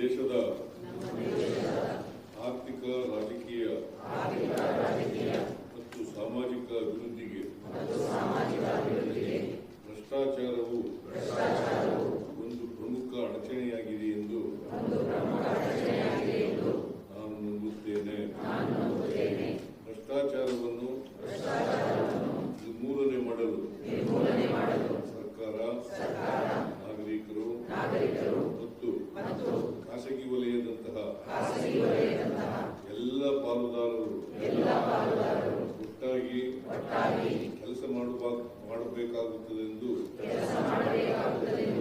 deixa da ಪಾಲುದಾರರು ಒಟ್ಟಾಗಿ ಕೆಲಸ ಮಾಡಬೇಕಾಗುತ್ತದೆ ಎಂದು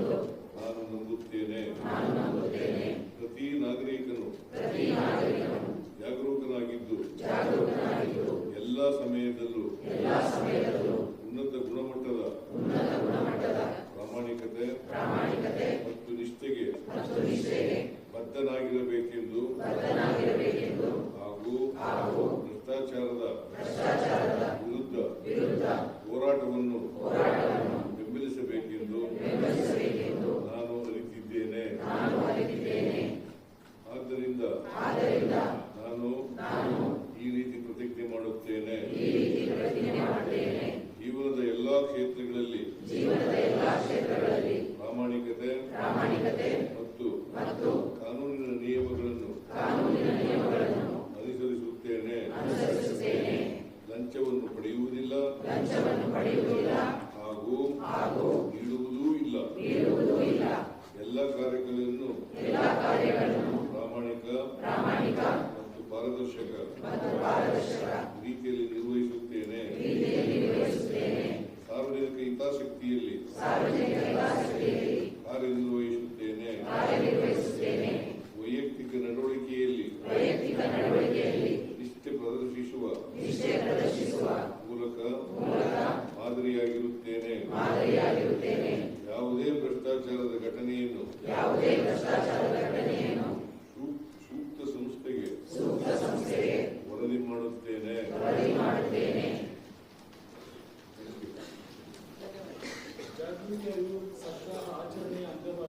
ಹಾಗೂ ನೀಡುವುದೂ ಇಲ್ಲ. ಎಲ್ಲ ಕಾರ್ಯಗಳನ್ನು ಪ್ರಾಮಾಣಿಕ ಮತ್ತು ಪಾರದರ್ಶಕ ಮಾದರಿಯಾಗಿರುತ್ತೇನೆ ಯಾವುದೇ ಭ್ರಷ್ಟಾಚಾರದ ಘಟನೆಯನ್ನು ಸೂ- ಸೂಕ್ತ ಸಂಸ್ಥೆಗೆ ವರದಿ ಮಾಡುತ್ತೇನೆ. ಜಾಗೃತಿ ಅರಿವು